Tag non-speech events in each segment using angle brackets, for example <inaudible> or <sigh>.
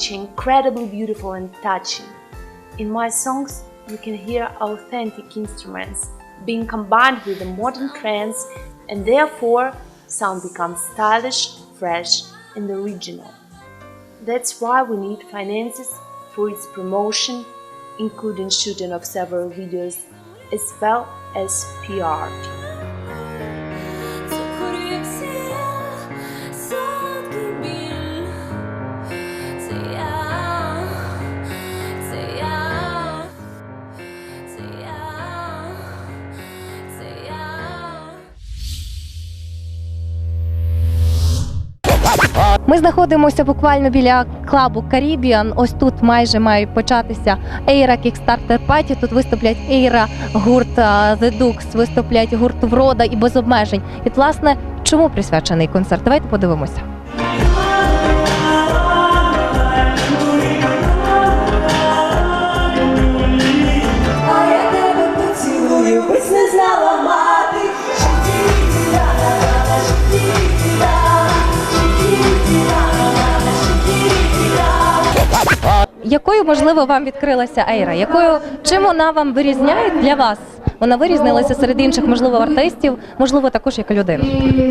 which are incredibly beautiful and touching. In my songs, you can hear authentic instruments being combined with the modern trends, and therefore, sound becomes stylish, fresh, and original. That's why we need finances for its promotion, including shooting of several videos, as well as PR. Ми знаходимося буквально біля клабу Caribbean. Ось тут майже має початися Ейра Kickstarter Party. Тут виступлять Ейра, гурт The Dukes, виступлять гурт Врода і без обмежень. І власне, чому присвячений концерт? Давайте подивимося. Якою можливо вам відкрилася Ейра? Якою чим вона вам вирізняє для вас? Вона вирізнилася серед інших, можливо, артистів, можливо, також як людина.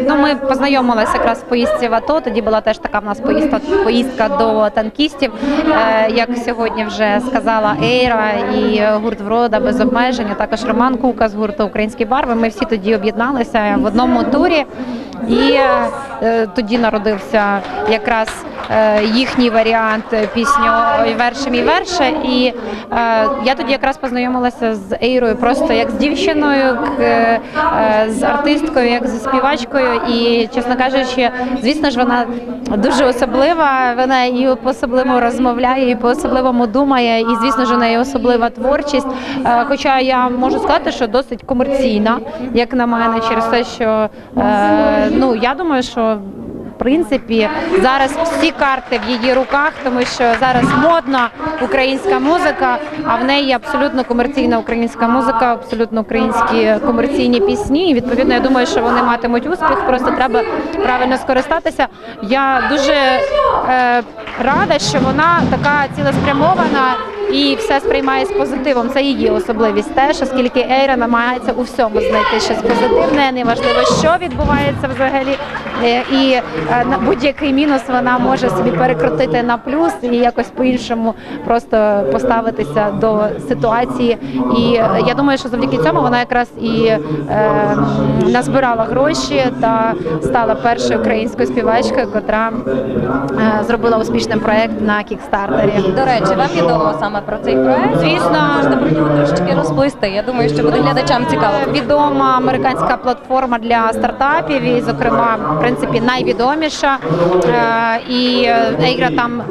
Ну, ми познайомилися якраз в поїздці в АТО. Тоді була теж така в нас поїздка, поїздка до танкістів. Е, як сьогодні вже сказала Ейра і гурт Врода без обмежень, а також Роман Кука з гурту Українські барви. Ми всі тоді об'єдналися в одному турі, і е, тоді народився якраз. е, Їхній варіант пісню «Ой, верше мій верше. І е, я тоді якраз познайомилася з Ейрою просто як з дівчиною, к- е, з артисткою, як зі співачкою. І, чесно кажучи, звісно ж, вона дуже особлива. Вона і по-особливому розмовляє, і по-особливому думає. І, звісно ж, у неї особлива творчість. Е, Хоча я можу сказати, що досить комерційна, як на мене, через те, що е, ну я думаю, що принципі зараз всі карти в її руках, тому що зараз модна українська музика, а в неї абсолютно комерційна українська музика, абсолютно українські комерційні пісні. І відповідно, я думаю, що вони матимуть успіх. Просто треба правильно скористатися. Я дуже е, рада, що вона така цілеспрямована. І все сприймає з позитивом. Це її особливість теж, оскільки Ейра намагається у всьому знайти щось позитивне, неважливо, що відбувається взагалі. Е, І будь-який мінус вона може собі перекрутити на плюс і якось по-іншому просто поставитися до ситуації. І е, я думаю, що завдяки цьому вона якраз і е, назбирала гроші та стала першою українською співачкою, котра е, зробила успішний проект на кікстартері. До речі, вам відомо саме про цей проект? Звісно. Можете про нього трошечки розповісти. Я думаю, що буде глядачам цікаво. Відома американська платформа для стартапів, і, зокрема, в принципі, найвідоміша. Е, І Ейгра там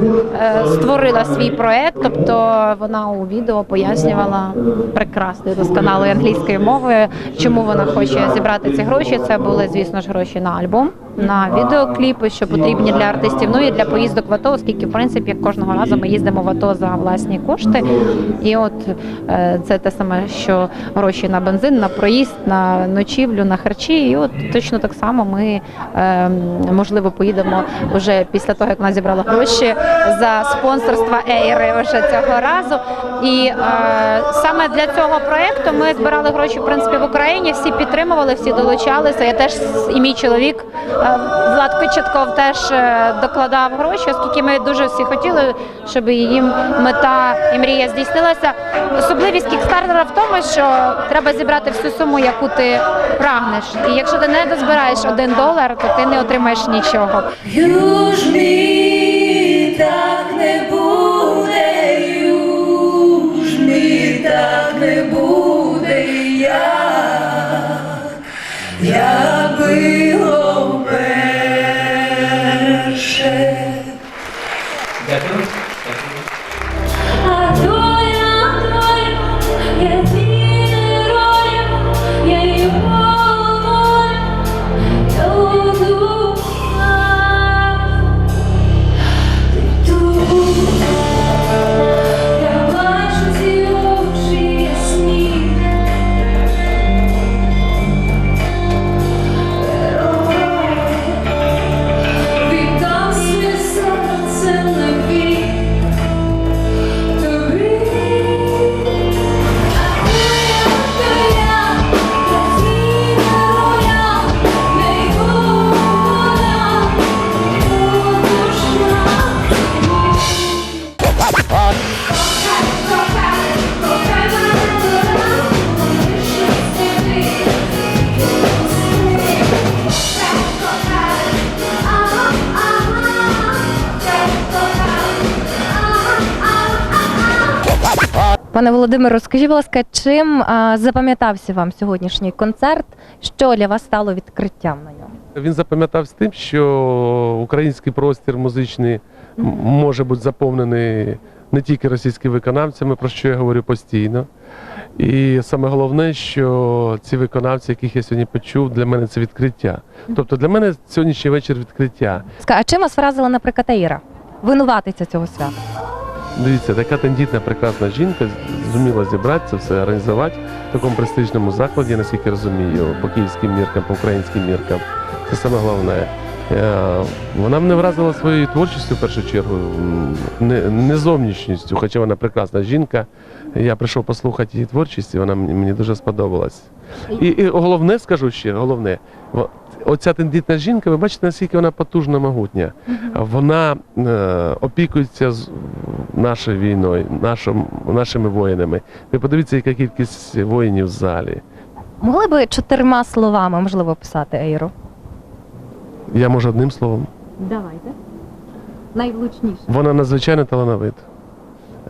е, створила свій проект, тобто вона у відео пояснювала прекрасною досконалою англійською мовою, чому вона хоче зібрати ці гроші. Це були, звісно ж, гроші на альбом. На відеокліпи, що потрібні для артистів, ну і для поїздок в АТО, оскільки в принципі кожного разу ми їздимо в АТО за власні кошти. І от е, це те саме, що гроші на бензин, на проїзд, на ночівлю, на харчі. І от точно так само ми е, можливо поїдемо вже після того, як вона зібрала гроші за спонсорство Ейри вже цього разу. І е, саме для цього проекту ми збирали гроші в принципі в Україні. Всі підтримували, всі долучалися. Я теж і мій чоловік е, Влад Кочетков теж е, докладав гроші, оскільки ми дуже всі хотіли, щоб її мета і мрія здійснилася. Особливість кікстартера в тому, що треба зібрати всю суму, яку ти прагнеш. І якщо ти не дозбираєш один долар, то ти не отримаєш нічого. Так не буде, так не буде, Пане Володимире, скажіть, будь ласка, чим запам'ятався вам сьогоднішній концерт? Що для вас стало відкриттям на ньому? Він запам'ятався тим, що український простір музичний може бути заповнений не тільки російськими виконавцями, про що я говорю постійно. І саме головне, що ці виконавці, яких я сьогодні почув, для мене це відкриття. Тобто для мене сьогоднішній вечір відкриття. А чим вас вразила, наприклад, Ейра? Винуватиця цього свята. Дивіться, така тендітна, прекрасна жінка зуміла зібрати це все, організувати в такому престижному закладі, наскільки розумію, по київським міркам, по українським міркам. Це саме головне. Е, Вона мене вразила своєю творчістю в першу чергу, не, не зовнішністю, хоча вона прекрасна жінка. Я прийшов послухати її творчість, і вона мені, дуже сподобалась. І, і головне, скажу ще, головне, оця тендітна жінка, ви бачите, наскільки вона потужна, могутня. Вона е, опікується з нашою війною, нашим, нашими воїнами. Ви подивіться, яка кількість воїнів в залі. Могли би чотирма словами, можливо, описати Ейру? Я можу одним словом. Давайте. Найвлучніше. Вона надзвичайно талановита.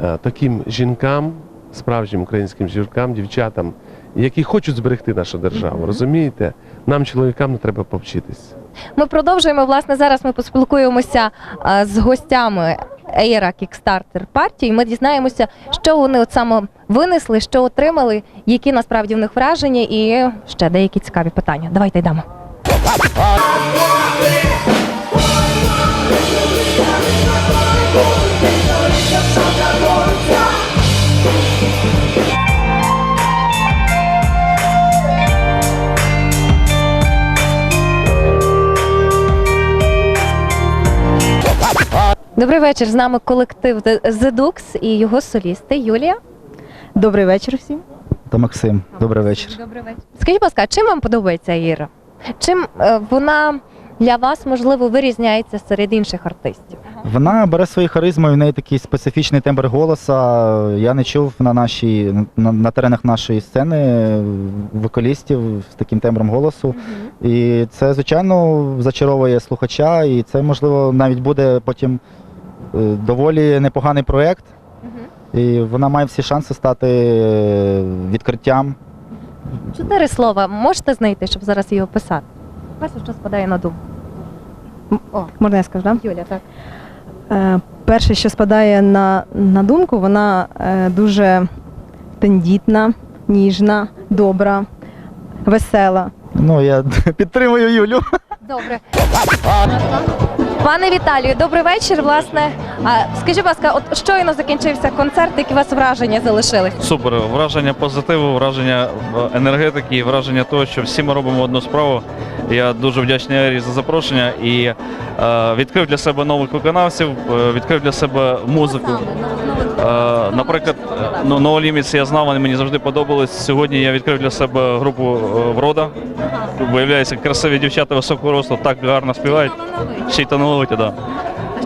Е, Таким жінкам, справжнім українським жінкам, дівчатам, які хочуть зберегти нашу державу, розумієте? Нам, чоловікам, не треба повчитись. Ми продовжуємо. Власне, зараз ми поспілкуємося з гостями Ейра Кікстартер партії. Ми дізнаємося, що вони от саме винесли, що отримали, які насправді в них враження, і ще деякі цікаві питання. Давайте йдемо. Добрий вечір. З нами колектив The Dux і його солісти Юлія. Добрий вечір всім. Та Максим, добрий вечір. Добрий вечір. Скажіть, будь ласка, чим вам подобається Іра? Чим е, вона для вас можливо вирізняється серед інших артистів? Вона бере свою харизму, в неї такий специфічний тембр голоса. Я не чув на нашій на, на теренах нашої сцени вокалістів з таким тембром голосу. І це, звичайно, зачаровує слухача, і це, можливо, навіть буде потім доволі непоганий проєкт. І вона має всі шанси стати е, відкриттям Чотири слова можете знайти, щоб зараз її описати? Перше, що спадає на думку. О, Можна я скажу, да? Юля, так. Е, перше, що спадає на, на думку, вона е, дуже тендітна, ніжна, добра, весела. Ну, я <laughs> підтримую Юлю. Добре. Пане Віталію, добрий вечір. Власне, а скажіть, будь ласка, от щойно закінчився концерт, які у вас враження залишились? Супер, враження позитиву, враження енергетики, і враження того, що всі ми робимо одну справу. Я дуже вдячний Ері за запрошення і е, відкрив для себе нових виконавців, е, відкрив для себе музику. Е, наприклад, ну, No Limits я знав, вони мені завжди подобались. Сьогодні я відкрив для себе групу е, Врода. Виявляється, красиві дівчата високого росту, так гарно співають. Ще й талановиті, да.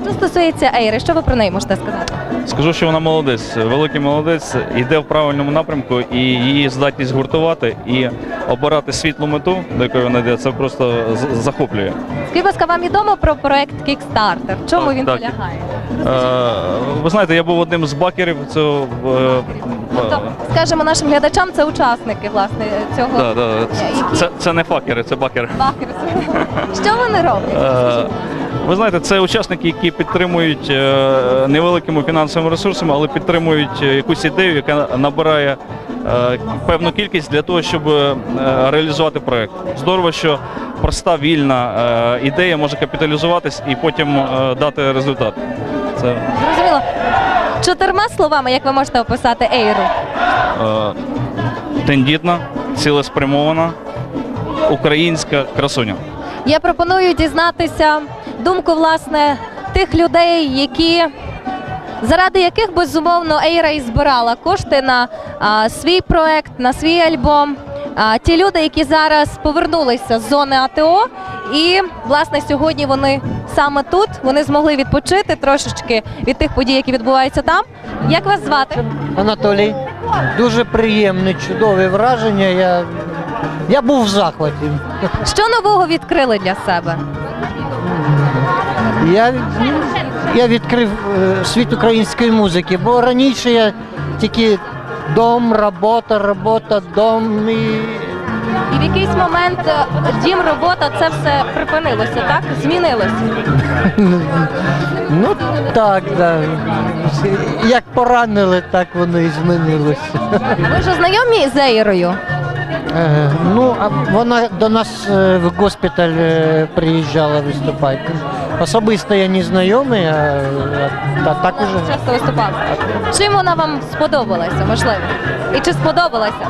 Що стосується Ейри, що ви про неї можете сказати? Скажу, що вона молодець, великий молодець, йде в правильному напрямку, і її здатність гуртувати і обирати світлу мету, до якої вона йде, це просто захоплює. Скажіть, ласка, вам відомо про проект Kickstarter? В чому Так, він так. полягає? Е, ви знаєте, я був одним з бакерів цього. Е, Тобто, скажемо нашим глядачам, це учасники власне цього да, да, це, це, це не факери, це бакери. бакерсу. Що вони роблять? Е, Ви знаєте, це учасники, які підтримують е, невеликими фінансовими ресурсами, але підтримують е, якусь ідею, яка набирає е, певну кількість для того, щоб реалізувати проект. Здорово, що проста вільна ідея може капіталізуватись і потім дати результат. Це Зрозуміло. Чотирма словами, як ви можете описати Ейру? тендітна, цілеспрямована, українська красуня. Я пропоную дізнатися думку власне тих людей, які заради яких безумовно Ейра і збирала кошти на а, свій проект, на свій альбом. А, ті люди, які зараз повернулися з зони АТО, і власне сьогодні вони саме тут вони змогли відпочити трошечки від тих подій, які відбуваються там. Як вас звати? Анатолій. Дуже приємне, чудове враження. Я, я був в захваті. Що нового відкрили для себе? Я, я відкрив е, світ української музики, бо раніше я тільки дом, робота, робота, дом і І в якийсь момент е, дім, робота, це все припинилося, так? Змінилося. ну так, да. Як поранили, так воно і змінилося. Ви ж знайомі з Ейрою? Е, Ну, а вона до нас в госпіталь приїжджала виступати. Особисто я не знайомий, а, а так уже. Часто виступав. Чим вона вам сподобалася, можливо? І чи сподобалася?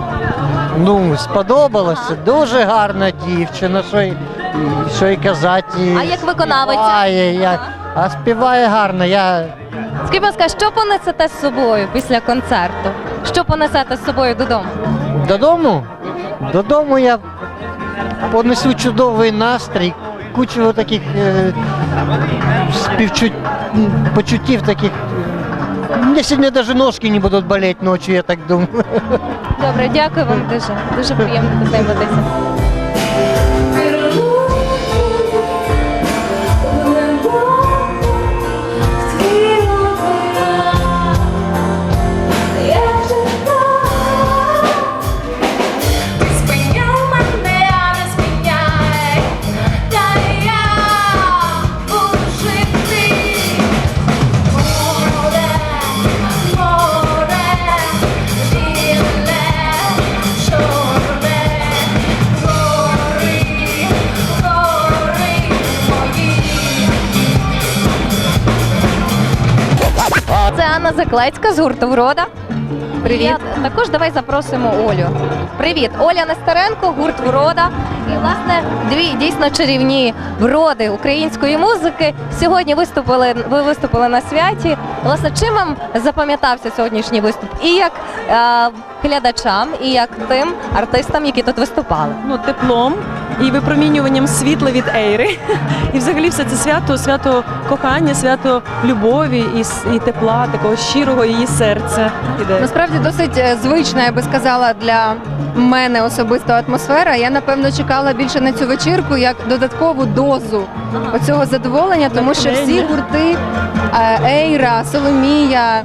Ну, сподобалося. Дуже гарна дівчина, що й, що й казати. А як виконавиця? Співає, як, а співає гарно. Я Скажіть, будь ласка, що понесете з собою після концерту? Що понесете з собою додому? додому. Додому я понесу чудовий настрій, кучу таких е, почуттів таких. Мені сьогодні навіть ножки не будуть боліти ночі, я так думаю. Добре, дякую вам дуже. Дуже приємно познайомитися. Заклецька з гурту Врода. Привіт. Також давай запросимо Олю. Привіт, Оля Нестеренко, гурт Врода. І власне дві дійсно чарівні вроди української музики. Сьогодні виступили. Ви виступили на святі. Власне, чим вам запам'ятався сьогоднішній виступ? І як е, глядачам, і як тим артистам, які тут виступали? ну, теплом і випромінюванням світла від Ейри. І взагалі все це свято, свято кохання, свято любові і, с- і тепла, такого щирого її серця. Іде. Насправді досить е, звична, я би сказала, для мене особисто атмосфера. Я напевно чекала більше на цю вечірку як додаткову дозу оцього задоволення, тому що всі гурти е, Ейра, Соломія,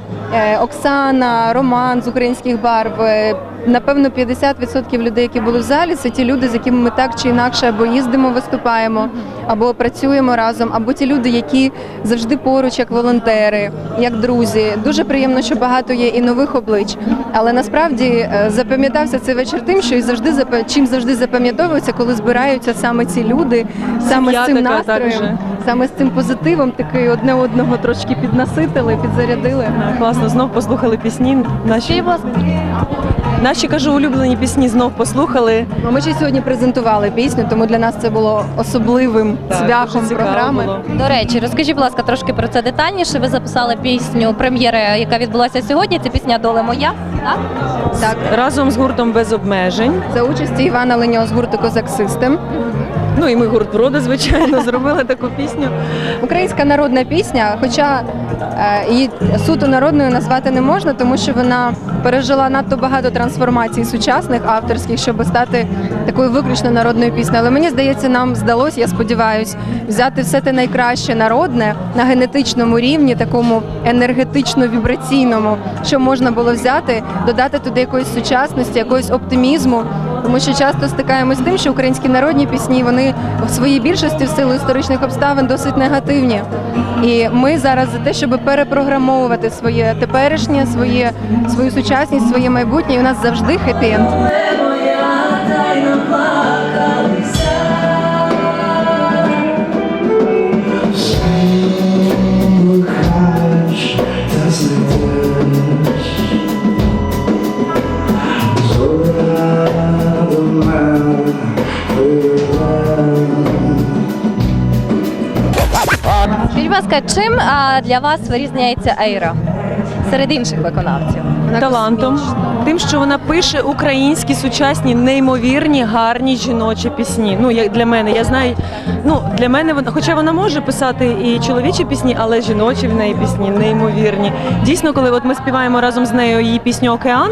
Оксана, Роман з українських барв. е, Напевно, 50% людей, які були в залі, це ті люди, з якими ми так чи інакше або їздимо, виступаємо, або працюємо разом, або ті люди, які завжди поруч, як волонтери, як друзі. Дуже приємно, що багато є і нових облич. Але насправді е, запам'ятався цей вечір тим, що і завжди чим завжди запам'ятовується, коли збираються саме ці люди, саме з цим настроєм. Саме з цим позитивом, такий одне одного трошки піднаситили, підзарядили. Класно, знов послухали пісні. Наші, наші кажу, улюблені пісні знов послухали. Ну, Ми ще сьогодні презентували пісню, тому для нас це було особливим Так, цвяхом програми. було. До речі, розкажіть, будь ласка, трошки про це детальніше. Ви записали пісню прем'єри, яка відбулася сьогодні. Це пісня Доле моя. Так? Так, Разом з гуртом без обмежень. за участі Івана Леньо з гурту Козак Систем. Ну і ми гурт «Врода», звичайно, <laughs> зробили таку пісню. Українська народна пісня, хоча е, її суто народною назвати не можна, тому що вона пережила надто багато трансформацій сучасних авторських, щоб стати такою виключно народною піснею. Але мені здається, нам вдалося, я сподіваюся, взяти все те найкраще народне на генетичному рівні, такому енергетично-вібраційному, що можна було взяти, додати туди якоїсь сучасності, якогось оптимізму. Тому що часто стикаємось з тим, що українські народні пісні вони в своїй більшості в силу історичних обставин досить негативні. І ми зараз за те, щоб перепрограмовувати своє теперішнє, своє свою сучасність, своє майбутнє. І у нас завжди хеппі-енд. Для вас вирізняється Ейра серед інших виконавців? талантом, тим, що вона пише українські сучасні, неймовірні, гарні жіночі пісні. Ну як для мене, я знаю. Ну для мене вона, хоча вона може писати і чоловічі пісні, але жіночі в неї пісні неймовірні. Дійсно, коли от ми співаємо разом з нею її пісню Океан.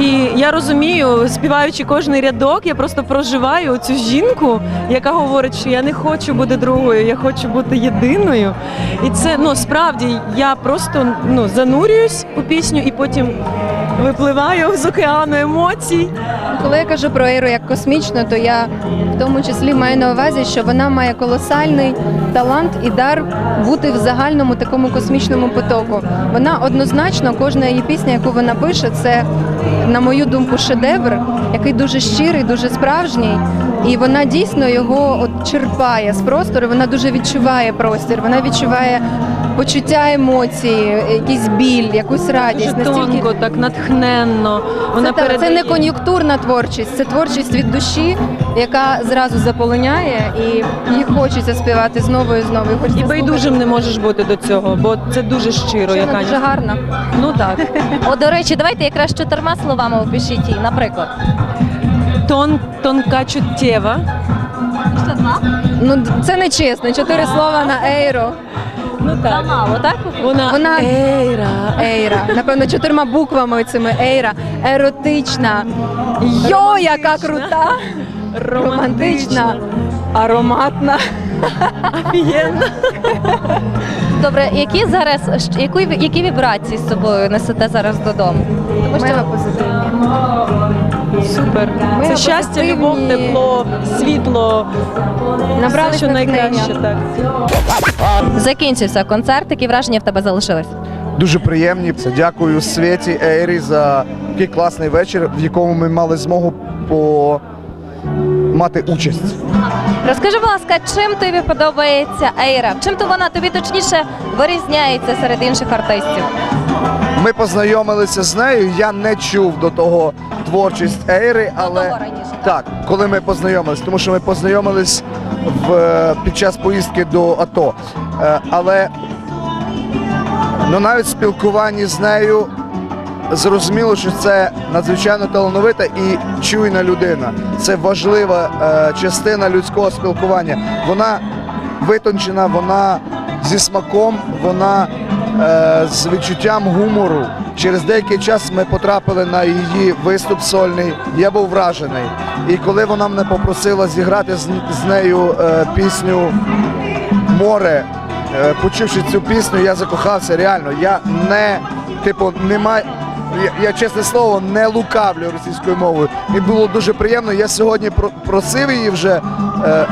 І я розумію, співаючи кожний рядок, я просто проживаю цю жінку, яка говорить, що я не хочу бути другою, я хочу бути єдиною. І це ну справді я просто ну занурююсь у пісню і потім випливаю з океану емоцій. Коли я кажу про Ейру як космічну, то я в тому числі маю на увазі, що вона має колосальний талант і дар бути в загальному такому космічному потоку. Вона однозначно, кожна її пісня, яку вона пише, це, на мою думку, шедевр, який дуже щирий, дуже справжній. І вона дійсно його от черпає з простору. Вона дуже відчуває простір. Вона відчуває почуття емоцій, якийсь біль, якусь радість. Дуже тонко, так натхненно. Вона це, та- це не кон'юнктурна творчість, це творчість від душі, яка зразу заполоняє, і їй хочеться співати знову і знову. І, І байдужим не можеш бути до цього, бо це дуже щиро. слухати. Яка дуже гарна. Ну так. О, до речі, давайте якраз чотирма словами опишіть її, наприклад. Тон, тонка чуттєва. Ну це не чесно. Чотири слова на ейро. Ну так. Мало, так? Вона, Вона- ейра. Ейра. Напевно, чотирма буквами цими ейра. Еротична. Йо, яка крута! Романтична, ароматна. Офігенно. Добре, які зараз щ- яку, які вібрації з собою несете зараз додому? Тому Мега що позитивні. Супер. Ми Це щастя, любов, тепло, світло. Набрались Все, що найкраще, так. закінчився концерт, які враження в тебе залишились? Дуже приємні. Це Дякую Світі Ейрі за такий класний вечір, в якому ми мали змогу по... мати участь. Розкажи, будь ласка, чим тобі подобається Ейра? Чим то вона тобі точніше вирізняється серед інших артистів? Ми познайомилися з нею. Я не чув до того творчість Ейри, але так, коли ми познайомились, тому що ми познайомились в, е, під час поїздки до АТО. Е, Але ну, навіть в спілкуванні з нею зрозуміло, що це надзвичайно талановита і чуйна людина. Це важлива е, частина людського спілкування. Вона витончена, вона зі смаком, вона з відчуттям гумору. Через деякий час ми потрапили на її виступ сольний. Я був вражений. І коли вона мене попросила зіграти з, нею е, пісню Море, е, почувши цю пісню, я закохався реально. Я не, типу, немає. Я, я чесне слово не лукавлю російською мовою. І було дуже приємно. Я сьогодні про- просив її вже. Е,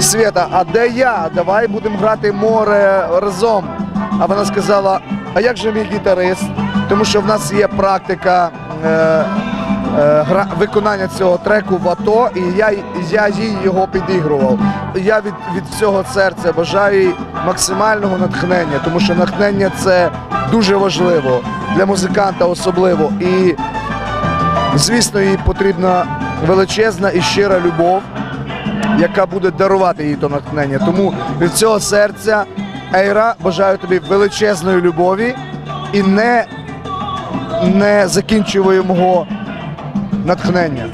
Свята, а де я? Давай будемо грати море разом. А вона сказала: а як же мій гітарист? Тому що в нас є практика е, е, виконання цього треку в АТО, і я, я їй його підігрував. Я від, від всього серця бажаю їй максимального натхнення, тому що натхнення це дуже важливо для музиканта особливо. І звісно, їй потрібна величезна і щира любов яка буде дарувати їй то натхнення. Тому від цього серця, Ейра, бажаю тобі величезної любові і не, не закінчуємого натхнення.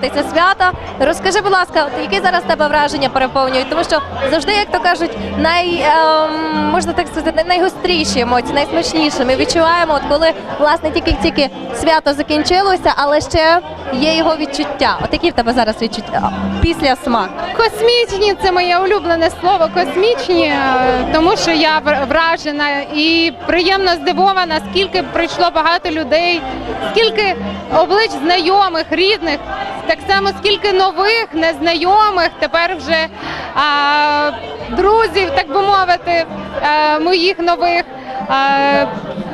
Винуватиця свята. Розкажи, будь ласка, от які зараз тебе враження переповнюють? Тому що завжди, як то кажуть, най ем, можна так сказати, найгостріші емоції, найсмачніші. Ми відчуваємо, от коли власне тільки-тільки свято закінчилося, але ще є його відчуття. От які в тебе зараз відчуття після смак? Космічні це моє улюблене слово. Космічні, е, тому що я вр- вражена і приємно здивована, скільки прийшло багато людей, скільки облич знайомих, рідних, так само скільки нових, незнайомих, тепер вже а, друзів, так би мовити, а, моїх нових. А,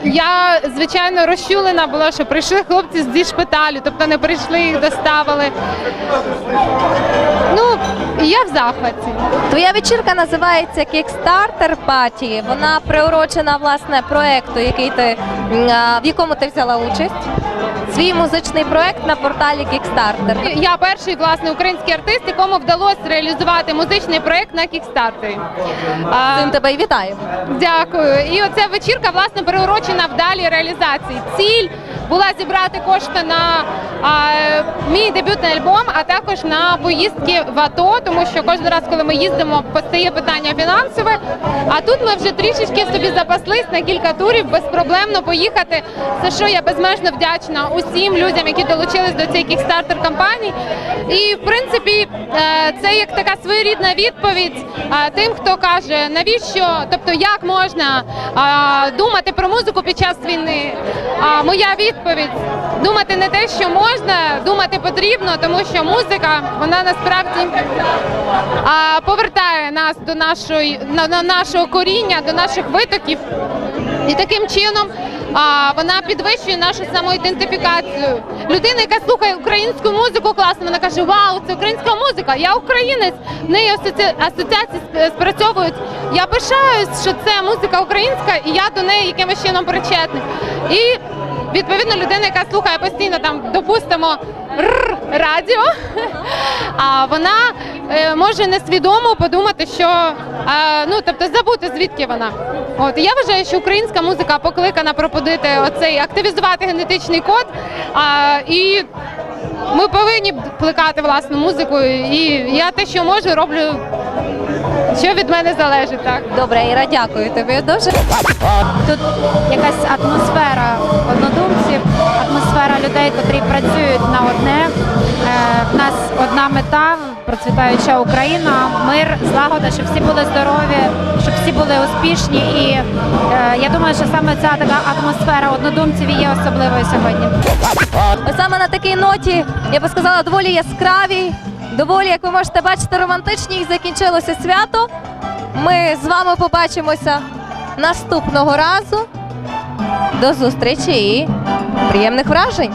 Я звичайно розчулена була, що прийшли хлопці зі шпиталю, тобто не прийшли, їх доставили. Ну, я в захваті. Твоя вечірка називається Kickstarter Party. Вона приурочена власне проекту, який ти в якому ти взяла участь. Свій музичний проект на порталі Kickstarter. Я перший власне український артист, якому вдалося реалізувати музичний проект на кікстартері. Цим тебе і вітаємо. Дякую. І оця вечірка власне приурочена вдалій реалізації. Ціль була зібрати кошти на мій дебютний альбом, а також на поїздки в АТО, тому що кожен раз, коли ми їздимо, постає питання фінансове. А тут ми вже трішечки собі запаслись на кілька турів безпроблемно поїхати. За що я безмежно вдячна усім людям, які долучились до цієї кікстартер кампанії. І в принципі, е, це як така своєрідна відповідь е, тим, хто каже, навіщо, тобто як можна е, думати про музику під час війни. Моя відповідь думати не те, що можна, думати потрібно, тому що музика вона насправді а, повертає нас до нашої на, на нашого коріння, до наших витоків. І таким чином а, вона підвищує нашу самоідентифікацію. Людина, яка слухає українську музику, класно, вона каже: Вау, це українська музика! Я українець. В неї асоці... асоціації спрацьовують. Я пишаюсь, що це музика українська, і я до неї якимось чином причетний. І відповідно людина, яка слухає постійно там, допустимо, радіо, <laughs> а вона е, може несвідомо подумати, що е, ну тобто забути звідки вона. От я вважаю, що українська музика покликана пробудити оцей активізувати генетичний код. А, і ми повинні плекати власну музику. І я те, що можу, роблю, що від мене залежить. Так Добре, Іра, дякую тобі дуже. Тут якась атмосфера однодумців, атмосфера людей, котрі працюють на одне. Е, В нас одна мета процвітаюча Україна, мир, злагода, щоб всі були здорові, щоб всі були успішні. І е, я думаю, що саме ця така атмосфера однодумців є особливою сьогодні. Ось саме на такій ноті, я би сказала, доволі яскравій, доволі, як ви можете бачити, романтичні і закінчилося свято. Ми з вами побачимося наступного разу. До зустрічі і приємних вражень!